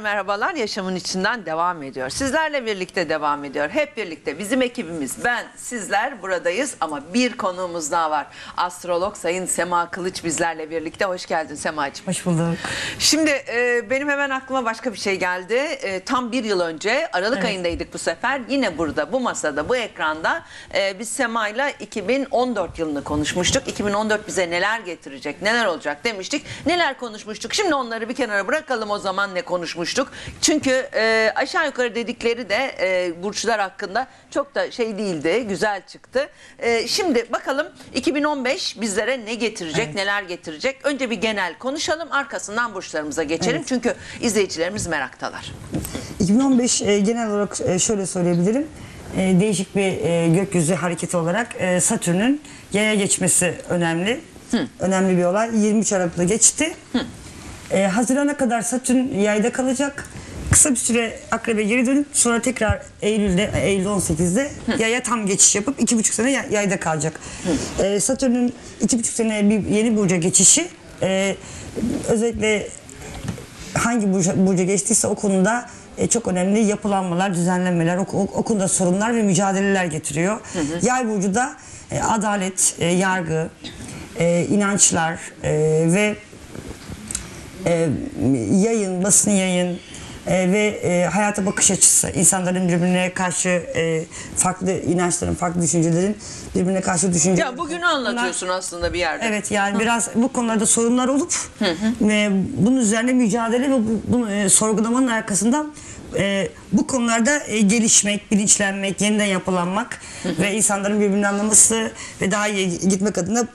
Tekrar merhabalar. Yaşamın içinden devam ediyor. Sizlerle birlikte devam ediyor. Hep birlikte bizim ekibimiz, ben, sizler buradayız ama bir konuğumuz daha var. Astrolog Sayın Sema Kılıç bizlerle birlikte. Hoş geldin Semacığım. Hoş bulduk. Şimdi e, benim hemen aklıma başka bir şey geldi. E, tam bir yıl önce Aralık Evet. ayındaydık bu sefer. Yine burada bu masada bu ekranda e, biz Sema'yla 2014 yılını konuşmuştuk. 2014 bize neler getirecek neler olacak demiştik. Neler konuşmuştuk. Şimdi onları bir kenara bırakalım o zaman ne konuşmuştuk. Çünkü e, aşağı yukarı dedikleri de e, burçlar hakkında çok da şey değildi. Güzel çıktı. E, şimdi bakalım 2015 bizlere ne getirecek Evet. neler getirecek. Önce bir genel konuşalım arkasından burçlarımıza geçelim. Çünkü izleyicilerimiz meraktalar. 2015 e, genel olarak e, şöyle söyleyebilirim. E, değişik bir e, gökyüzü hareketi olarak e, Satürn'ün yaya geçmesi önemli. Önemli bir olay. 23 Aralık'ta geçti. E, Haziran'a kadar Satürn yayda kalacak. Kısa bir süre akrebe geri dönüp sonra tekrar Eylül'de, Eylül 18'de yaya tam geçiş yapıp iki buçuk sene ya- yayda kalacak. E, Satürn'ün iki buçuk sene bir yeni burca geçişi e, özellikle hangi burca, burca geçtiyse o konuda e, çok önemli yapılanmalar, düzenlemeler, o, o, o konuda sorunlar ve mücadeleler getiriyor. Yay burcu da e, adalet, e, yargı, e, inançlar e, ve e, yayın, basın yayın e, ve e, hayata bakış açısı, insanların birbirine karşı e, farklı inançların, farklı düşüncelerin birbirine karşı düşünce. Ya bugünü anlatıyorsun aslında bir yerde. Evet yani biraz bu konularda sorunlar olup ve bunun üzerine mücadele ve bu, bunu e, sorgulamanın arkasından e, bu konularda e, gelişmek, bilinçlenmek, yeniden yapılanmak ve insanların birbirini anlaması ve daha iyi gitmek adına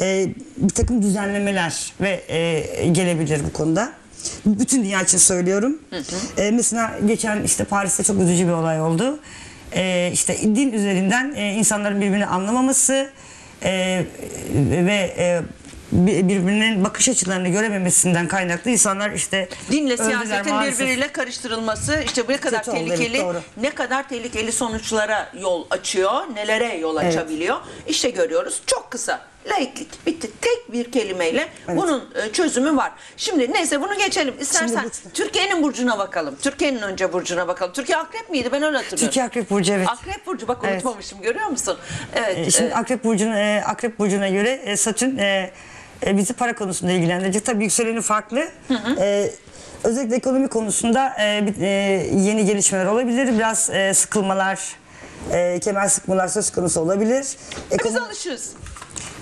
e, bir takım düzenlemeler ve e, gelebilir bu konuda. Bütün dünya için söylüyorum. E, mesela geçen işte Paris'te çok üzücü bir olay oldu. E, işte din üzerinden e, insanların birbirini anlamaması e, ve e, bir- birbirinin bakış açılarını görememesinden kaynaklı insanlar işte Dinle öldüler siyasetin maalesef. birbiriyle karıştırılması işte bu ne kadar Kötü oldu, evet, tehlikeli, ne kadar tehlikeli sonuçlara yol açıyor, nelere yol açabiliyor. İşte görüyoruz. Çok kısa. Laiklik bitti. Tek bir kelimeyle Evet. bunun e, çözümü var. Şimdi neyse bunu geçelim. İstersen Şimdi Türkiye'nin burcuna bakalım. Türkiye'nin önce burcuna bakalım. Türkiye akrep miydi? Ben öyle hatırlıyorum. Türkiye Akrep Burcu evet. Akrep burcu bak Evet. unutmamışım görüyor musun? Evet. E, Şimdi e, Akrep Burcu'na, e, Akrep Burcu'na göre e, Satürn e, e, bizi para konusunda ilgilendirecek. Tabii yükseleni farklı. E, özellikle ekonomi konusunda e, bir- e, yeni gelişmeler olabilir. Biraz e, sıkılmalar, e, kemer sıkmalar söz konusu olabilir. biz Ekonomi- alışığız.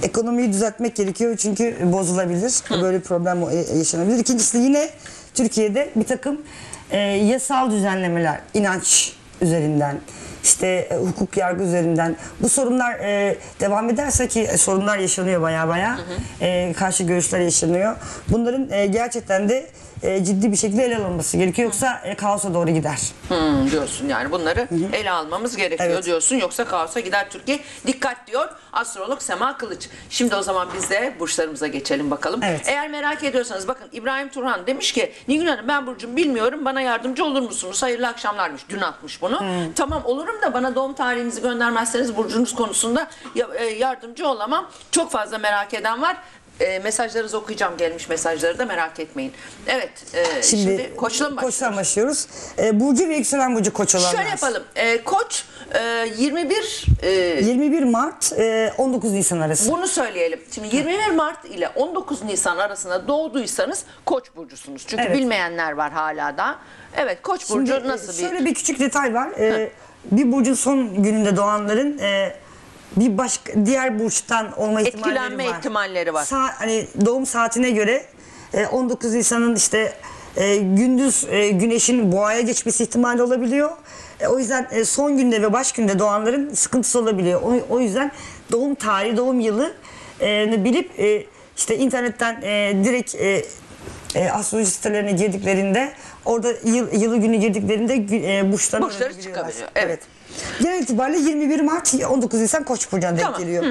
Ekonomiyi düzeltmek gerekiyor çünkü bozulabilir. Böyle bir problem e, yaşanabilir. İkincisi yine Türkiye'de bir takım e, yasal düzenlemeler, inanç üzerinden, işte e, hukuk yargı üzerinden bu sorunlar e, devam ederse ki e, sorunlar yaşanıyor baya baya e, karşı görüşler yaşanıyor. Bunların e, gerçekten de e, ciddi bir şekilde ele alınması gerekiyor yoksa e, kaosa doğru gider. Hmm, diyorsun yani bunları ele almamız gerekiyor Evet. diyorsun yoksa kaosa gider Türkiye. Dikkat diyor astrolog Sema Kılıç. Şimdi o zaman biz de burçlarımıza geçelim bakalım. Evet. Eğer merak ediyorsanız bakın İbrahim Turhan demiş ki Nilgün Hanım ben burcumu bilmiyorum bana yardımcı olur musunuz? Hayırlı akşamlarmış. Dün atmış bunu. Tamam olurum da bana doğum tarihinizi göndermezseniz burcunuz konusunda ya- e, yardımcı olamam. Çok fazla merak eden var. E, mesajlarınızı okuyacağım gelmiş mesajları da merak etmeyin. Evet e, şimdi, koçla mı başlıyoruz? Başlıyoruz. E, Burcu ve yükselen Burcu koç olanlar. Şöyle yapalım. Ee, koç e, 21 e, 21 Mart e, 19 Nisan arası. bunu söyleyelim. Şimdi 21 Mart ile 19 Nisan arasında doğduysanız Koç burcusunuz. Çünkü Evet. bilmeyenler var hala da. Evet Koç burcu Şimdi, e, nasıl bir Şöyle bir küçük detay var. E, bir burcun son gününde doğanların e, bir başka diğer burçtan olma ihtimalleri Etkilenme var. ihtimalleri var. Sa- hani doğum saatine göre e, 19 Nisan'ın işte e, gündüz e, güneşin boğaya geçmesi ihtimali olabiliyor. E, o yüzden e, son günde ve baş günde doğanların sıkıntısı olabiliyor. O, o yüzden doğum tarihi, doğum yılı e, bilip e, işte internetten e, direkt e, e, astroloji sitelerine girdiklerinde orada yıl, yılı günü girdiklerinde e, burçları çıkabiliyor, evet. Genel itibariyle 21 Mart 19 Nisan Koç burcuna denk Tamam, geliyor.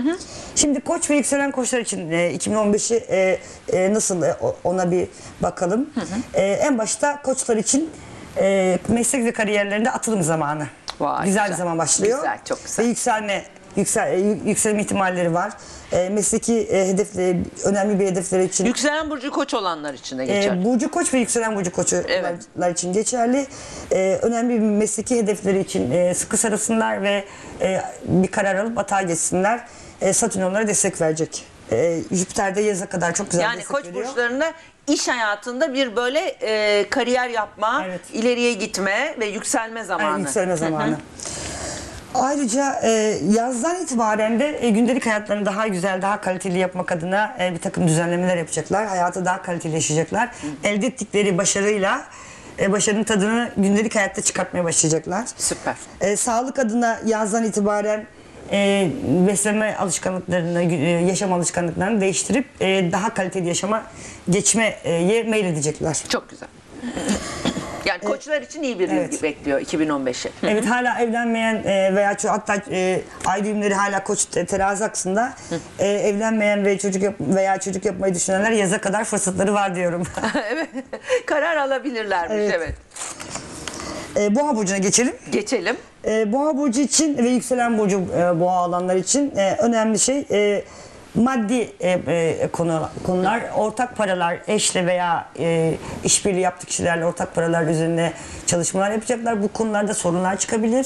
Şimdi Koç ve yükselen koçlar için e, 2015'i e, e, nasıl e, o- ona bir bakalım. E, en başta koçlar için e, meslek ve kariyerlerinde atılım zamanı. Vay, güzel, güzel. bir zaman başlıyor. Güzel, çok güzel. Ve yükselme yüksel, e, yü- yükselme ihtimalleri var. E, mesleki e, hedefleri, önemli bir hedefleri için Yükselen burcu koç olanlar için de e, geçer. Burcu Koç ve yükselen Burcu Koçlar Evet. için geçerli. E, önemli bir mesleki hedefleri için e, sıkı sarılsınlar ve e, bir karar alıp atağa geçsinler. E, Satürn onlara destek verecek. E, Jüpiter de yaza kadar çok güzel yani destek koç veriyor. burçlarında iş hayatında bir böyle e, kariyer yapma, Evet. ileriye gitme ve yükselme zamanı. Yani yükselme zamanı. Ayrıca e, yazdan itibaren de e, gündelik hayatlarını daha güzel, daha kaliteli yapmak adına e, bir takım düzenlemeler yapacaklar. Hayatı daha kaliteli yaşayacaklar. Elde ettikleri başarıyla e, başarının tadını gündelik hayatta çıkartmaya başlayacaklar. Süper. E, sağlık adına yazdan itibaren e, beslenme alışkanlıklarını, e, yaşam alışkanlıklarını değiştirip e, daha kaliteli yaşama geçmeye meyledecekler. Çok güzel. Yani koçlar için iyi bir Evet. yıl bekliyor 2015'i. Evet hala evlenmeyen e, veya ço- hatta e, ay düğümleri hala koç te- terazi aksında e, evlenmeyen ve çocuk yap- veya çocuk yapmayı düşünenler yaza kadar fırsatları var diyorum. evet. Karar alabilirlermiş Evet. evet. e, Boğa burcuna geçelim. Geçelim. E, boğa burcu için ve yükselen burcu e, boğa alanlar için e, önemli şey e, maddi e, e, konu, konular, ortak paralar, eşle veya e, işbirliği yaptığı kişilerle ortak paralar üzerine çalışmalar yapacaklar. Bu konularda sorunlar çıkabilir.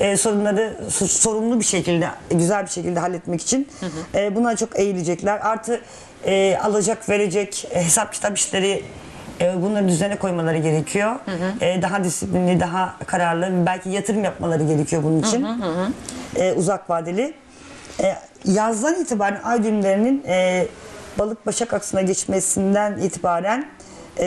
E, sorunları so- sorumlu bir şekilde, güzel bir şekilde halletmek için e, buna çok eğilecekler. Artı e, alacak, verecek, e, hesap kitap işleri e, bunları düzene koymaları gerekiyor. E, daha disiplinli, daha kararlı, belki yatırım yapmaları gerekiyor bunun için. E, uzak vadeli. E, yazdan itibaren ay düğümlerinin e, balık başak aksına geçmesinden itibaren e,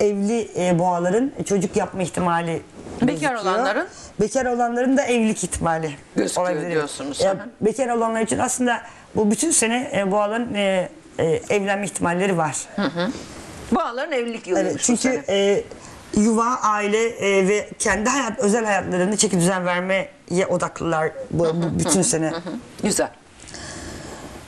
evli e, boğaların çocuk yapma ihtimali Bekar gözüküyor. olanların? Bekar olanların da evlilik ihtimali Gözüküyor olabilir. diyorsunuz. E, Hı hı. bekar olanlar için aslında bu bütün sene e, boğaların e, e, evlenme ihtimalleri var. Boğaların evlilik yılıymış Evet, çünkü e, yuva, aile e, ve kendi hayat, özel hayatlarını çeki düzen vermeye odaklılar bu, bu bütün sene. Güzel.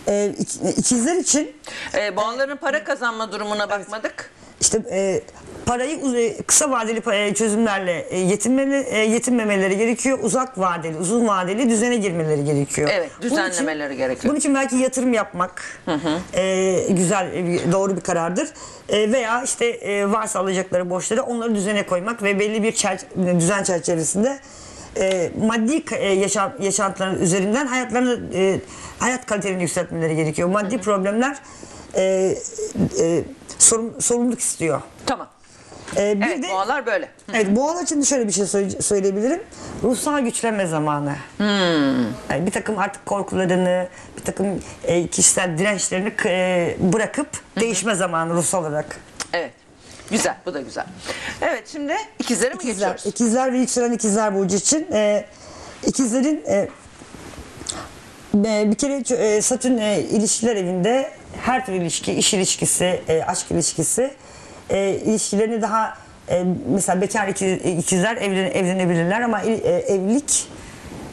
E, ik- ikizler için Ee, boğaların para kazanma durumuna bakmadık. işte e, parayı uz- kısa vadeli pa- çözümlerle e, yetinmeli, e, yetinmemeleri gerekiyor. Uzak vadeli, uzun vadeli düzene girmeleri gerekiyor. Evet, Bunun için- düzenlemeleri gerekiyor. Bunun için belki yatırım yapmak e, güzel, e, doğru bir karardır. E, veya işte e, varsa alacakları borçları onları düzene koymak ve belli bir çer- düzen çerçevesinde e, maddi e, yaşam, yaşantıların üzerinden hayatlarını e, hayat kalitelerini yükseltmeleri gerekiyor. Maddi problemler e, e, sorumluluk istiyor. Tamam. E, bir Evet de boğalar böyle. Evet, boğalar için de şöyle bir şey söyle- söyleyebilirim. Ruhsal güçlenme zamanı. Yani bir takım artık korkularını, bir takım e, kişisel dirençlerini e, bırakıp değişme zamanı ruhsal olarak. Evet. Güzel. Bu da güzel. Evet şimdi ikizlere mi İkizler, geçiyoruz? ikizler ve yükselen ikizler burcu için e, ikizlerin e, e, bir kere e, Satürn e, ilişkiler evinde her türlü ilişki, iş ilişkisi, e, aşk ilişkisi e, ilişkilerini daha e, mesela bekar iki- ikizler evlen, evlenebilirler ama e, evlilik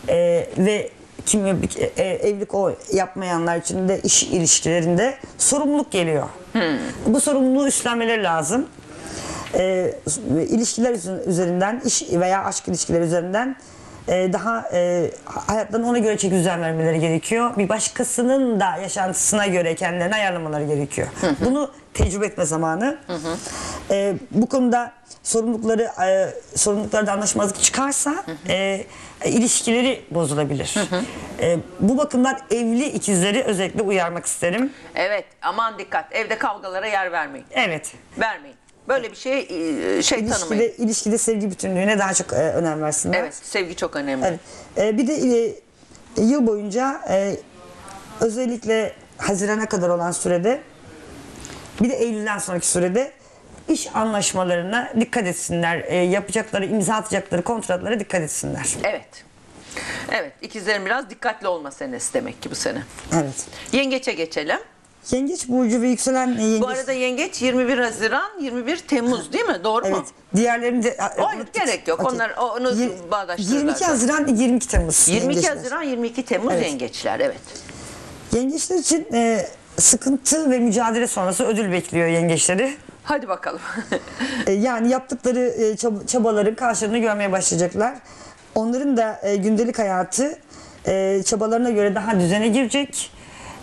e, ve kim e, e, evlilik o yapmayanlar için de iş ilişkilerinde sorumluluk geliyor. Bu sorumluluğu üstlenmeleri lazım e, ilişkiler üzerinden- iş veya aşk ilişkileri üzerinden e, daha e, hayatlarını ona göre çeki düzen vermeleri gerekiyor. Bir başkasının da yaşantısına göre kendilerini ayarlamaları gerekiyor. Bunu tecrübe etme zamanı. E, bu konuda sorumlulukları e, sorumluluklarda anlaşmazlık çıkarsa e, ilişkileri bozulabilir. E, bu bakımdan evli ikizleri özellikle uyarmak isterim. Evet. Aman dikkat. Evde kavgalara yer vermeyin. Evet. Vermeyin. Böyle bir şey e, şey tanımayın. İlişkide, ilişkide sevgi bütünlüğüne daha çok e, önem versinler. Evet. Sevgi çok önemli. Evet. Ee, bir de e, yıl boyunca e, özellikle Haziran'a kadar olan sürede bir de Eylül'den sonraki sürede iş anlaşmalarına dikkat etsinler. E, yapacakları, imza atacakları kontratlara dikkat etsinler. Evet. Evet. ikizlerin biraz dikkatli olma senesi demek ki bu sene. Evet. Yengeç'e geçelim. Yengeç burcu ve yükselen e, yengeç. Bu arada Yengeç 21 Haziran 21 Temmuz değil mi? Doğru mu? Evet. Diğerlerini de Hayır, gerek yok. Onlar- onu bağdaştırırlar 22 zaten. Haziran 22 Temmuz. 22 yengeçler. Haziran 22 Temmuz Evet. Yengeçler evet. Yengeçler için e, sıkıntı ve mücadele sonrası ödül bekliyor yengeçleri. Hadi bakalım. E, Yani yaptıkları e, çab- çabaların karşılığını görmeye başlayacaklar. Onların da e, gündelik hayatı e, çabalarına göre daha düzene girecek.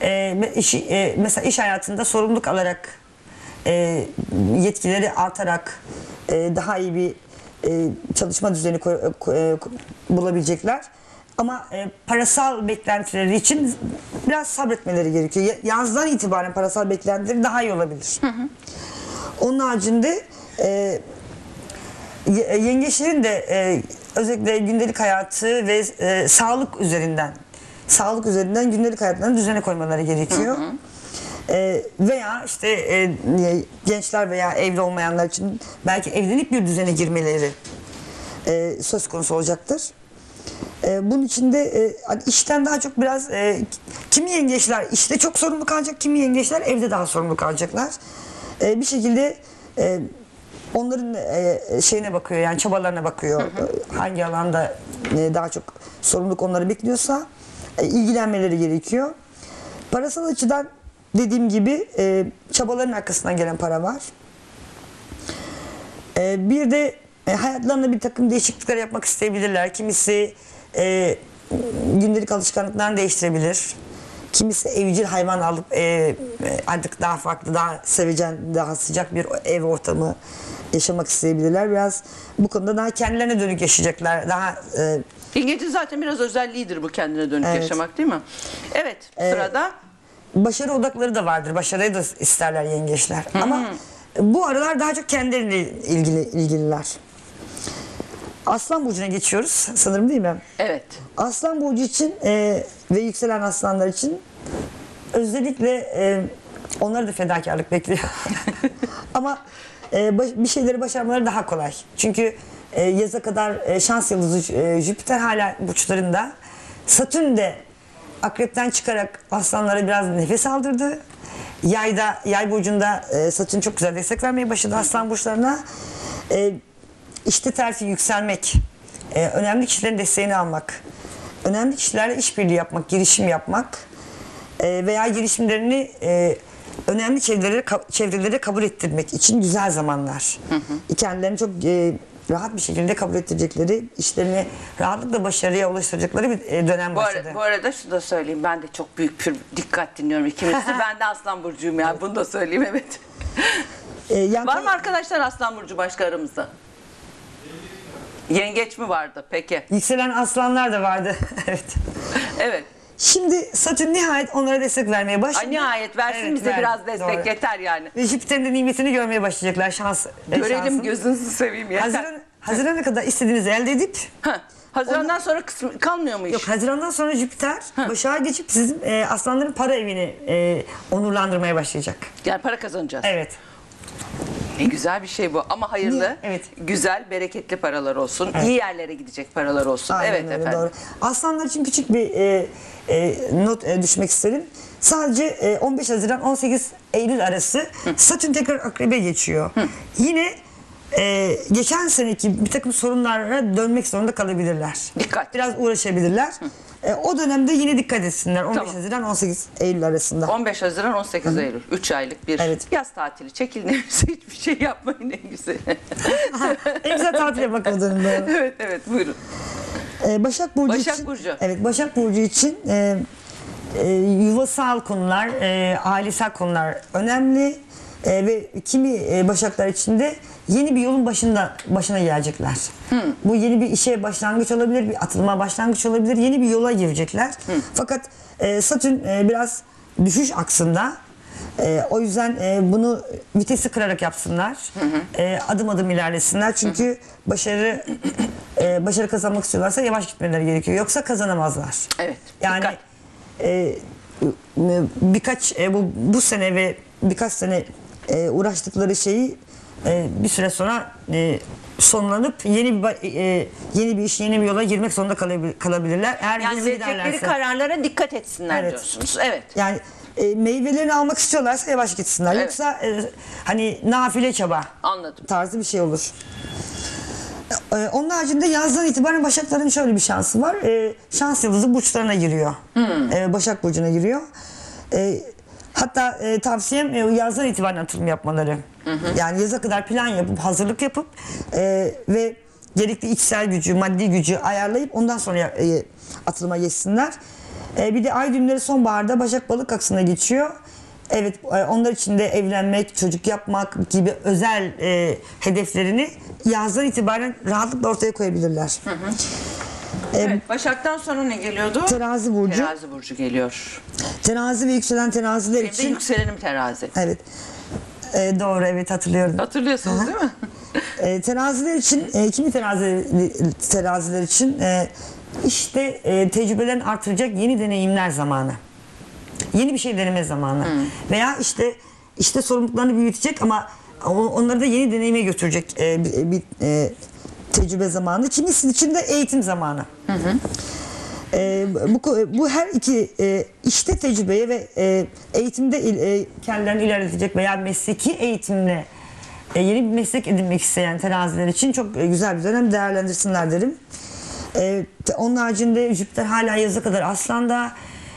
E, e, mesela iş hayatında sorumluluk alarak e, yetkileri artarak e, daha iyi bir e, çalışma düzeni bulabilecekler. Ama e, parasal beklentileri için biraz sabretmeleri gerekiyor. Ya- Yazdan itibaren parasal beklentileri daha iyi olabilir. Onun haricinde e, ye- yengeçlerin de e, özellikle gündelik hayatı ve e, sağlık üzerinden sağlık üzerinden gündelik hayatlarını düzene koymaları gerekiyor. E, veya işte e, e, gençler veya evli olmayanlar için belki evlilik bir düzene girmeleri e, söz konusu olacaktır. E, bunun için de e, hani işten daha çok biraz e, kimi yengeçler işte çok sorumlu kalacak, kimi yengeçler evde daha sorumlu kalacaklar. E, bir şekilde e, onların e, şeyine bakıyor yani çabalarına bakıyor. Hangi alanda e, daha çok sorumluluk onları bekliyorsa e, ilgilenmeleri gerekiyor. Parasal açıdan dediğim gibi e, çabaların arkasından gelen para var. E, bir de e, hayatlarında bir takım değişiklikler yapmak isteyebilirler. Kimisi e, gündelik alışkanlıklarını değiştirebilir. Kimisi evcil hayvan alıp e, e, artık daha farklı, daha sevecen, daha sıcak bir ev ortamı yaşamak isteyebilirler. Biraz bu konuda daha kendilerine dönük yaşayacaklar. Daha e, İlgeci zaten biraz özelliğidir bu kendine dönük Evet. yaşamak değil mi? Evet sırada başarı odakları da vardır. Başarıyı da isterler yengeçler. Ama bu aralar daha çok kendileriyle ilgili ilgililer. Aslan burcuna geçiyoruz sanırım değil mi? evet. Aslan burcu için e, ve yükselen aslanlar için özellikle e, onları da fedakarlık bekliyor. Ama e, baş- bir şeyleri başarmaları daha kolay. Çünkü e, yaza kadar e, şans yıldızı e, Jüpiter hala burçlarında. Satürn de akrepten çıkarak aslanlara biraz nefes aldırdı. Yayda, yay burcunda e, Satürn çok güzel destek vermeye başladı aslan burçlarına. E, işte terfi yükselmek, e, önemli kişilerin desteğini almak, önemli kişilerle işbirliği yapmak, girişim yapmak e, veya girişimlerini e, önemli çevrelere, çevrelere kabul ettirmek için güzel zamanlar. Kendilerini çok e, rahat bir şekilde kabul ettirecekleri, işlerini rahatlıkla başarıya ulaştıracakları bir e, dönem Bu, başladı. ara- bu arada şunu da söyleyeyim. Ben de çok büyük pür dikkat dinliyorum ikimizi. ben de Aslan Burcu'yum ya. Bunu da söyleyeyim evet. E, yani Var mı arkadaşlar Aslan Burcu başka aramızda? Yengeç mi vardı? Peki. Yükselen aslanlar da vardı. evet. Evet. Şimdi Satürn nihayet onlara destek vermeye başladı. Ay nihayet versin Evet, bize verdi. biraz destek Doğru. yeter yani. Ve Jüpiter'in de nimetini görmeye başlayacaklar şans. Görelim şansın. gözünüzü seveyim yeter. Haziran, Haziran'a kadar istediğinizi elde edip Heh, Haziran'dan sonra kısmı, kalmıyor mu iş? Yok Haziran'dan sonra Jüpiter Başak'a geçip sizin e, aslanların para evini e, onurlandırmaya başlayacak. Yani para kazanacağız. Evet. Ne güzel bir şey bu ama hayırlı? Evet. güzel, bereketli paralar olsun. iyi yerlere gidecek paralar olsun. Aynen evet öyle, efendim. Doğru. Aslanlar için küçük bir e, e, not e, düşmek isterim. Sadece e, 15 Haziran 18 Eylül arası Satürn tekrar akrebe geçiyor. Yine e, geçen seneki bir takım sorunlara dönmek zorunda kalabilirler. Dikkat. Biraz uğraşabilirler. E, o dönemde yine dikkat etsinler. 15 Tamam. Haziran 18 Eylül arasında. 15 Haziran 18 Eylül. 3 aylık bir Evet. yaz tatili. Çekilinize hiçbir şey yapmayın en güzel. en güzel tatile bakın o dönemde. evet evet buyurun. Ee, Başak Burcu Başak için, Burcu. Evet Başak Burcu için e, e, yuvasal konular, e, ailesel konular önemli E, ve kimi e, Başaklar için de yeni bir yolun başında başına gelecekler. Bu yeni bir işe başlangıç olabilir, bir atılma başlangıç olabilir, yeni bir yola girecekler. Fakat e, Satürn e, biraz düşüş aksında. E, o yüzden e, bunu vitesi kırarak yapsınlar. E, adım adım ilerlesinler. Çünkü başarı e, başarı kazanmak istiyorlarsa yavaş gitmeleri gerekiyor. Yoksa kazanamazlar. Evet, Yani dikkat. e, birkaç e, bu bu sene ve birkaç sene e, uğraştıkları şeyi e, bir süre sonra e, sonlanıp yeni bir e, yeni bir iş, yeni bir yola girmek zorunda kalabil- kalabilirler. Eğer Yani hızlı verecekleri giderlerse. kararlara dikkat etsinler Evet. diyorsunuz. Evet. Yani e, meyvelerini almak istiyorlarsa yavaş gitsinler. Evet. Yoksa e, hani nafile çaba Anladım. tarzı bir şey olur. E, onun haricinde yazdan itibaren Başakların şöyle bir şansı var. E, şans yıldızı burçlarına giriyor. E, Başak Burcu'na giriyor. E, hatta e, tavsiyem e, yazdan itibaren atılım yapmaları. Yani yaza kadar plan yapıp hazırlık yapıp e, ve gerekli içsel gücü, maddi gücü ayarlayıp ondan sonra e, atılıma geçsinler. E, bir de ay düğümleri sonbaharda Başak Balık aksına geçiyor. Evet e, onlar için de evlenmek, çocuk yapmak gibi özel e, hedeflerini yazdan itibaren rahatlıkla ortaya koyabilirler. Evet, Başak'tan sonra ne geliyordu? Terazi burcu. Terazi burcu geliyor. Terazi ve yükselen teraziler Benim için yükselenim terazi. evet. E, doğru evet hatırlıyorum. Hatırlıyorsunuz değil mi? E, teraziler için, e, kimi terazi, teraziler için e, işte e, tecrübelerini artıracak yeni deneyimler zamanı. Yeni bir şey deneme zamanı. Veya işte işte sorumluluklarını büyütecek ama onları da yeni deneyime götürecek e, bir, bir, e, tecrübe zamanı. Kimisi için de eğitim zamanı. E, bu, bu her iki e, işte tecrübeye ve e, eğitimde il, e, kendilerini ilerletecek veya mesleki eğitimle e, yeni bir meslek edinmek isteyen teraziler için çok e, güzel bir dönem değerlendirsinler derim. E, onun haricinde Jüpiter hala yaza kadar aslanda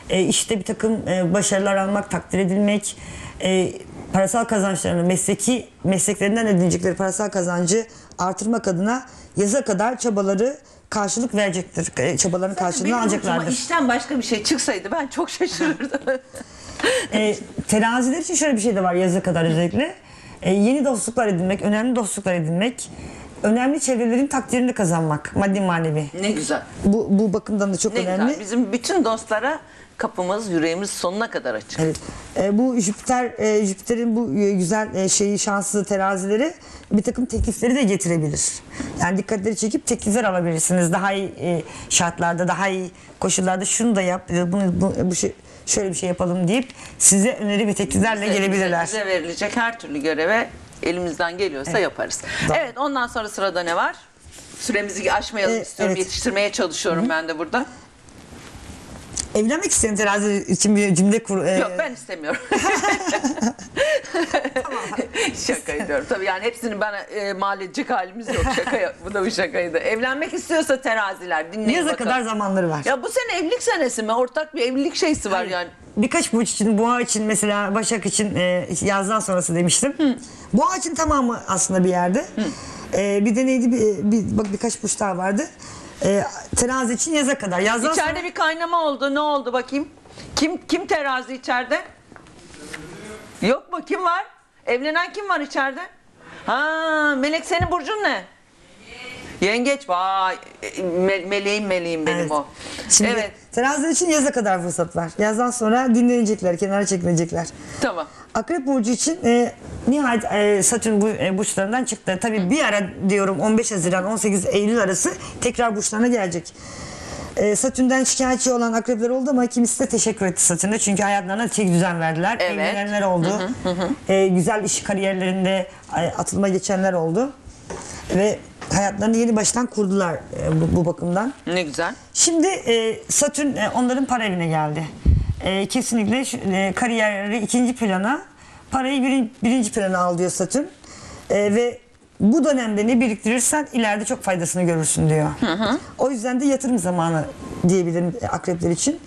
e, işte bir takım e, başarılar almak, takdir edilmek, e, parasal kazançlarını, mesleki mesleklerinden edinecekleri parasal kazancı artırmak adına yaza kadar çabaları karşılık verecektir. E, çabaların karşılığını alacaklardır. işten başka bir şey çıksaydı ben çok şaşırırdım. E, teraziler için şöyle bir şey de var yaza kadar özellikle. E, yeni dostluklar edinmek, önemli dostluklar edinmek, önemli çevrelerin takdirini kazanmak, maddi manevi. ne güzel. Bu, bu bakımdan da çok Ne önemli. güzel. Bizim bütün dostlara kapımız, yüreğimiz sonuna kadar açık. Evet. E, bu Jüpiter, e, Jüpiter'in bu e, güzel e, şeyi şanslı terazileri bir takım teklifleri de getirebilir. Yani dikkatleri çekip teklifler alabilirsiniz. Daha iyi e, şartlarda, daha iyi koşullarda şunu da yap, e, bunu bu, bu şey, şöyle bir şey yapalım deyip size öneri ve tekliflerle Bize- gelebilirler. Bize, bize verilecek her türlü göreve elimizden geliyorsa yaparız. Doğru. Evet ondan sonra sırada ne var? Süremizi aşmayalım Ee, istiyorum. evet. Yetiştirmeye çalışıyorum ben de burada. Evlenmek isteyen terazi için bir cümle kur. e, Yok ben istemiyorum. Şaka ediyorum. Tabii yani hepsini bana e, mal edecek halimiz yok. Şaka yap- Bu da bir şakaydı. Evlenmek istiyorsa teraziler dinleyin Yaza bakalım. kadar zamanları var. Ya bu sene evlilik senesi mi? Ortak bir evlilik şeysi var yani. Birkaç burç için, boğa için mesela Başak için e, yazdan sonrası demiştim. Boğa için tamamı aslında bir yerde. E, bir de neydi bir, bir- bak birkaç burç daha vardı. E, terazi için yaza kadar. Yazdan İçeride sonra bir kaynama oldu. Ne oldu bakayım? Kim kim terazi içeride? Yok mu? Kim var? Evlenen kim var içeride? Ha, Melek senin burcun ne? Yengeç. Vay. e, me- meleğim meleğim benim Evet. o. Şimdi evet. teraziler için yaza kadar fırsat var. Yazdan sonra dinlenecekler, kenara çekilecekler. Tamam. Akrep burcu için e, nihayet e, Satürn bu e, burçlarından çıktı. Tabii bir ara diyorum 15 Haziran 18 Eylül arası tekrar burçlarına gelecek. E, Satürn'den şikayetçi olan akrepler oldu ama kimisi de teşekkür etti Satürn'e. Çünkü hayatlarına çek düzen verdiler. Evet. Evlenenler oldu. E, güzel iş kariyerlerinde e, atılma geçenler oldu. Ve hayatlarını yeni baştan kurdular e, bu, bu bakımdan. Ne güzel. Şimdi e, Satürn e, onların para evine geldi. E, kesinlikle şu, e, kariyerleri ikinci plana, parayı birin- birinci plana al diyor Satürn. E, ve bu dönemde ne biriktirirsen ileride çok faydasını görürsün diyor. O yüzden de yatırım zamanı diyebilirim e, akrepler için.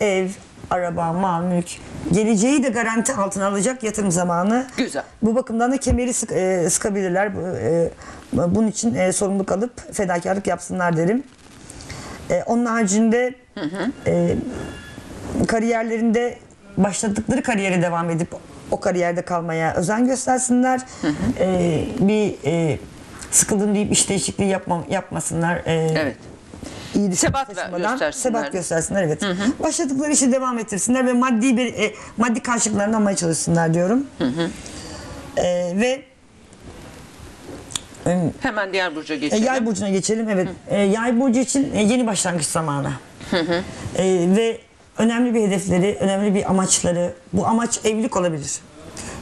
E, ev, araba, mal, mülk, geleceği de garanti altına alacak yatırım zamanı. Güzel. Bu bakımdan da kemeri sık, e, sıkabilirler. E, bunun için e, sorumluluk alıp fedakarlık yapsınlar derim. E, onun haricinde e, kariyerlerinde başladıkları kariyere devam edip o kariyerde kalmaya özen göstersinler. E, bir e, sıkıldım deyip iş değişikliği yapma, yapmasınlar. E, Evet. iyi düşünce Sebat ver- taşımadan göstersinler. Sebat göstersinler evet. Başladıkları işi devam ettirsinler ve maddi bir e, maddi karşılıklarını almaya çalışsınlar diyorum. E, ve Hemen diğer burca e, geçelim. Yay burcuna geçelim. Evet. E, yay burcu için e, yeni başlangıç zamanı. E, ve önemli bir hedefleri, önemli bir amaçları. Bu amaç evlilik olabilir.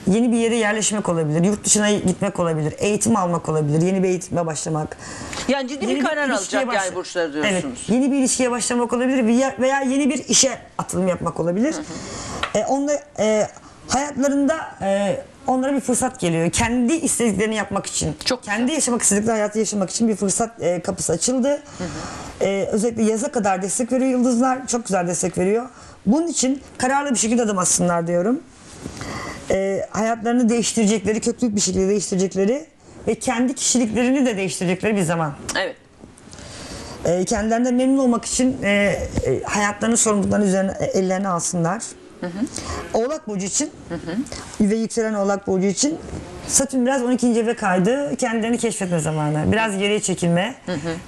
Yeni bir yere yerleşmek olabilir. Yurt dışına gitmek olabilir. Eğitim almak olabilir. Yeni bir eğitime başlamak. Yani ciddi bir Yeni karar ilişkiye alacak yay başla- burçları diyorsunuz. Evet. Yeni bir ilişkiye başlamak olabilir veya, veya yeni bir işe atılım yapmak olabilir. E, onunla, e, hayatlarında e, onlara bir fırsat geliyor. Kendi istediklerini yapmak için. Çok Kendi yaşamak istedikleri hayatı yaşamak için bir fırsat e, kapısı açıldı. E, özellikle yaza kadar destek veriyor yıldızlar. Çok güzel destek veriyor. Bunun için kararlı bir şekilde adım atsınlar diyorum. E, hayatlarını değiştirecekleri, köklü bir şekilde değiştirecekleri ve kendi kişiliklerini de değiştirecekleri bir zaman. Evet. E, kendilerinden memnun olmak için e, e, hayatlarının sorumluluklarını üzerine e, ellerine alsınlar. Oğlak burcu için ve yükselen Oğlak burcu için Satürn biraz 12. eve kaydı. Kendilerini keşfetme zamanı. Biraz geriye çekilme.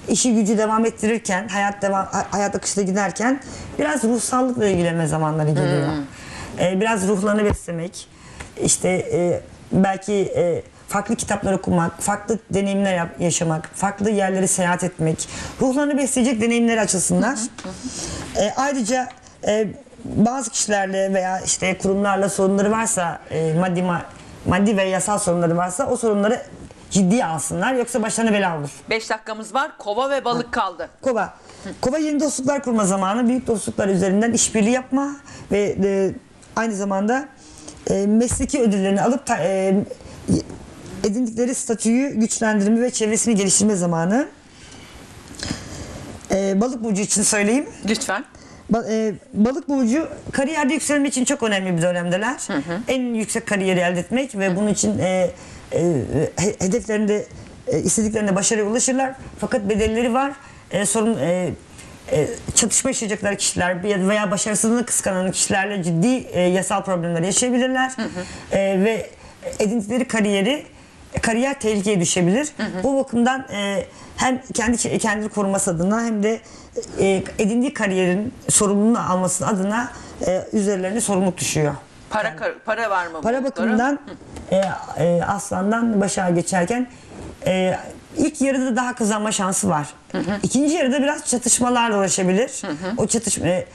işi gücü devam ettirirken, hayat devam ha- hayat akışta giderken biraz ruhsallıkla ilgilenme zamanları geliyor. E, biraz ruhlarını beslemek. İşte e, belki e, farklı kitaplar okumak, farklı deneyimler yap- yaşamak, farklı yerleri seyahat etmek, ruhlarını besleyecek deneyimleri açılsınlar. E, ayrıca e, bazı kişilerle veya işte kurumlarla sorunları varsa, e, maddi ma- maddi ve yasal sorunları varsa o sorunları ciddiye alsınlar yoksa başlarına bela olur. 5 dakikamız var. Kova ve balık kaldı. Kova. Kova yeni dostluklar kurma zamanı. Büyük dostluklar üzerinden işbirliği yapma ve e, aynı zamanda e, mesleki ödüllerini alıp ta- e, edindikleri statüyü güçlendirme ve çevresini geliştirme zamanı. E, balık burcu için söyleyeyim. Lütfen. Ba- e, balık burcu kariyerde yükselme için çok önemli bir dönemdeler. En yüksek kariyeri elde etmek ve bunun için e, e, he- hedeflerinde e, istediklerinde başarıya ulaşırlar. Fakat bedelleri var. E, sorun e, e, çatışma yaşayacakları kişiler veya başarısızlığını kıskanan kişilerle ciddi e, yasal problemler yaşayabilirler. E, ve edindikleri kariyeri kariyer tehlikeye düşebilir. Bu bakımdan e, hem kendi kendini koruması adına hem de e, edindiği kariyerin sorumluluğunu alması adına e, üzerlerine sorumluluk düşüyor. Para kar- para var mı? Para bakımından e, e, aslandan başa geçerken e, ilk yarıda daha kazanma şansı var. İkinci yarıda biraz çatışmalarla uğraşabilir. O çatışma e,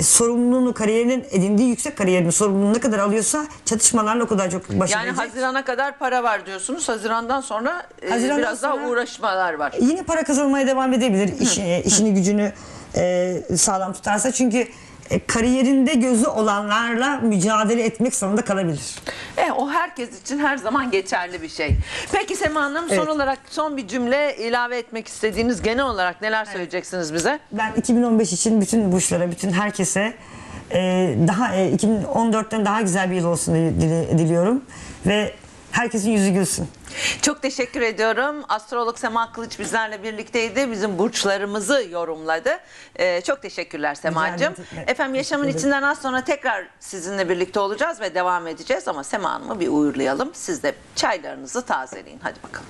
sorumluluğunu kariyerinin edindiği yüksek kariyerinin sorumluluğunu ne kadar alıyorsa çatışmalarla o kadar çok başa Yani gelecek. Hazirana kadar para var diyorsunuz. Hazirandan sonra e, Hazirandan biraz daha sonra- uğraşmalar var. Yine para kazanmaya devam edebilir işi, işini gücünü e, sağlam tutarsa çünkü e, kariyerinde gözü olanlarla mücadele etmek zorunda kalabilir. E, o herkes için her zaman geçerli bir şey. Peki Sema Hanım son Evet. olarak son bir cümle ilave etmek istediğiniz genel olarak neler söyleyeceksiniz bize? Ben 2015 için bütün burçlara, bütün herkese e, daha e, 2014'ten daha güzel bir yıl olsun dili- diliyorum ve herkesin yüzü gülsün. Çok teşekkür ediyorum. Astrolog Sema Kılıç bizlerle birlikteydi. Bizim burçlarımızı yorumladı. Ee, çok teşekkürler Sema'cığım. Efendim yaşamın içinden az sonra tekrar sizinle birlikte olacağız ve devam edeceğiz. Ama Sema Hanım'ı bir uğurlayalım. Siz de çaylarınızı tazeleyin. Hadi bakalım.